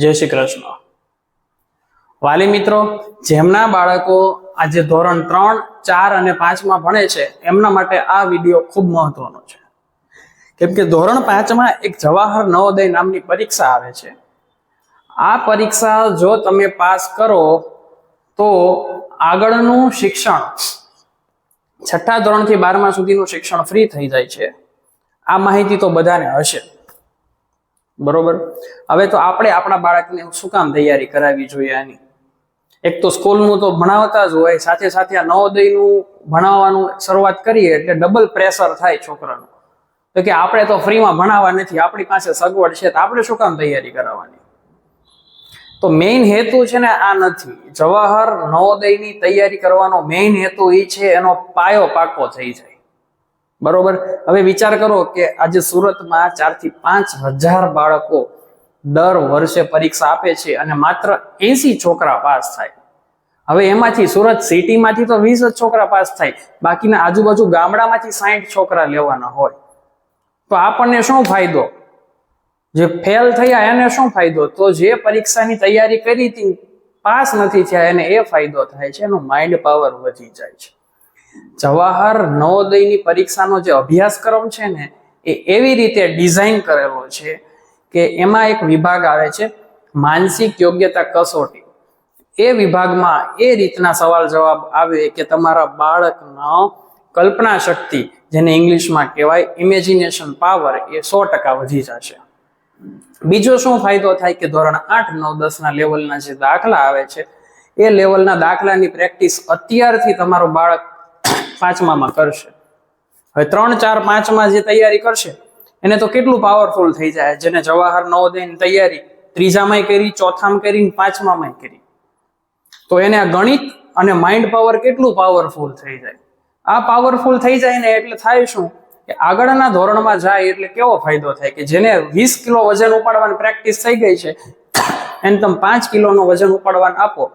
જય શ્રી કૃષ્ણ. વાલી મિત્રો, જેમના બાળકો આજે ધોરણ ત્રણ, ચાર અને પાંચમાં ભણે છે, એમના માટે આ વીડિયો ખૂબ મહત્વનો છે. કેમ કે ધોરણ પાંચમાં એક જવાહર નવોદય નામની પરીક્ષા આવે છે. આ પરીક્ષા જો તમે પાસ કરો, તો આગળનું શિક્ષણ છઠ્ઠા ધોરણથી બારમા સુધીનું શિક્ષણ ફ્રી થઈ જાય છે. આ માહિતી તો બધાને હશે. બરોબર? હવે તો આપણે આપણા બાળકને શું કામ તૈયારી કરાવવી જોઈએ આની? એક તો સ્કૂલનું તો ભણાવતા જ હોય, સાથે સાથે આ નવોદયનું ભણાવવાનું શરૂઆત કરીએ એટલે ડબલ પ્રેશર થાય છોકરાનું. તો કે આપણે તો ફ્રીમાં ભણાવવા નથી, આપણી પાસે સગવડ છે, તો આપણે શું કામ તૈયારી કરાવવાની? તો મેઇન હેતુ છે ને આ નથી. જવાહર નવોદયની તૈયારી કરવાનો મેઇન હેતુ એ છે, એનો પાયો પાકો થઈ જાય. બરોબર? હવે વિચાર કરો કે આજે સુરતમાં ચારથી પાંચ હજાર બાળકો દર વર્ષે પરીક્ષા આપે છે અને માત્ર એસી છોકરા પાસ થાય. હવે એમાંથી સુરત સિટીમાંથી તો વીસ જ છોકરા પાસ થાય. બાકીના આજુબાજુ ગામડામાંથી સાહીઠ છોકરા લેવાના હોય. તો આપણને શું ફાયદો? જે ફેલ થયા એને શું ફાયદો? તો જે પરીક્ષાની તૈયારી કરી હતી, પાસ નથી થયા એને એ ફાયદો થાય છે, એનું માઇન્ડ પાવર વધી જાય છે. જવાહર નવોદયની પરીક્ષાનો જે અભ્યાસક્રમ છે ને, એ એવી રીતે ડિઝાઇન કરેલો છે કે એમાં એક વિભાગ આવે છે, માનસિક યોગ્યતા કસોટી. એ વિભાગમાં એ રીતના સવાલ જવાબ આવે કે તમારા બાળકનો કલ્પના શક્તિ, જેને ઇંગ્લિશમાં કહેવાય ઇમેજિનેશન પાવર એ સો ટકા વધી જશે. બીજો શું ફાયદો થાય કે ધોરણ આઠ, નવ, દસના લેવલના જે દાખલા આવે છે, એ લેવલના દાખલાની પ્રેક્ટિસ અત્યારથી તમારું બાળક પાંચમામાં કરશે. હવે ત્રણ, ચાર, પાંચમાં જે તૈયારી કરશે, એને તો કેટલું પાવરફુલ થઈ જાય? જેને જવાહર નવોદયની તૈયારી, ત્રીજામાંય કરી, ચોથામાં કરી પાંચમામાંય કરી. તો એને આ ગણિત અને માઇન્ડ પાવર કેટલું પાવરફુલ થઈ જાય? આ પાવરફુલ થઈ જાય ને એટલે થાય શું? કે આગળના ધોરણમાં જાય એટલે કેવો ફાયદો થાય? કે જેને વીસ કિલો વજન ઉપાડવાની પ્રેક્ટિસ થઈ ગઈ છે, એને તમે પાંચ કિલોનું વજન ઉપાડવાનું આપો.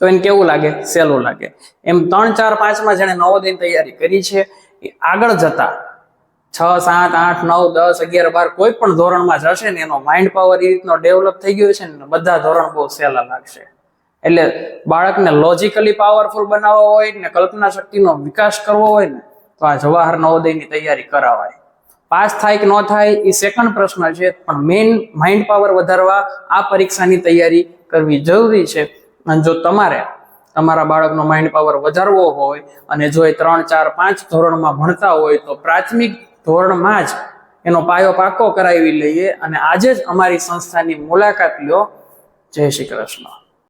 તો એને કેવું લાગે? સહેલું લાગે. એમ ત્રણ, ચાર, પાંચમાં જેને નવોદયની તૈયારી કરી છે આગળ જતા છ, સાત, આઠ, નવ, દસ, અગિયાર, બાર કોઈ પણ ધોરણમાં જશે ને એનો માઇન્ડ પાવર એ રીતનો ડેવલપ થઈ ગયો છે ને બધા ધોરણ બહુ સહેલા લાગશે. એટલે બાળકને લોજિકલી પાવરફુલ બનાવવો હોય ને કલ્પના શક્તિનો વિકાસ કરવો હોય ને, તો આ જવાહર નવોદયની તૈયારી કરાવાય. પાસ થાય કે ન થાય એ સેકન્ડ પ્રશ્ન છે, પણ મેઇન માઇન્ડ પાવર વધારવા આ પરીક્ષાની તૈયારી કરવી જરૂરી છે. અને જો તમારે તમારા બાળકનો માઇન્ડ પાવર વધારવો હોય અને જો એ ત્રણ, ચાર, પાંચ ધોરણમાં ભણતા હોય તો પ્રાથમિક ધોરણમાં જ એનો પાયો પાકો કરાવી લઈએ અને આજે જ અમારી સંસ્થાની મુલાકાત લ્યો જય શ્રી કૃષ્ણ.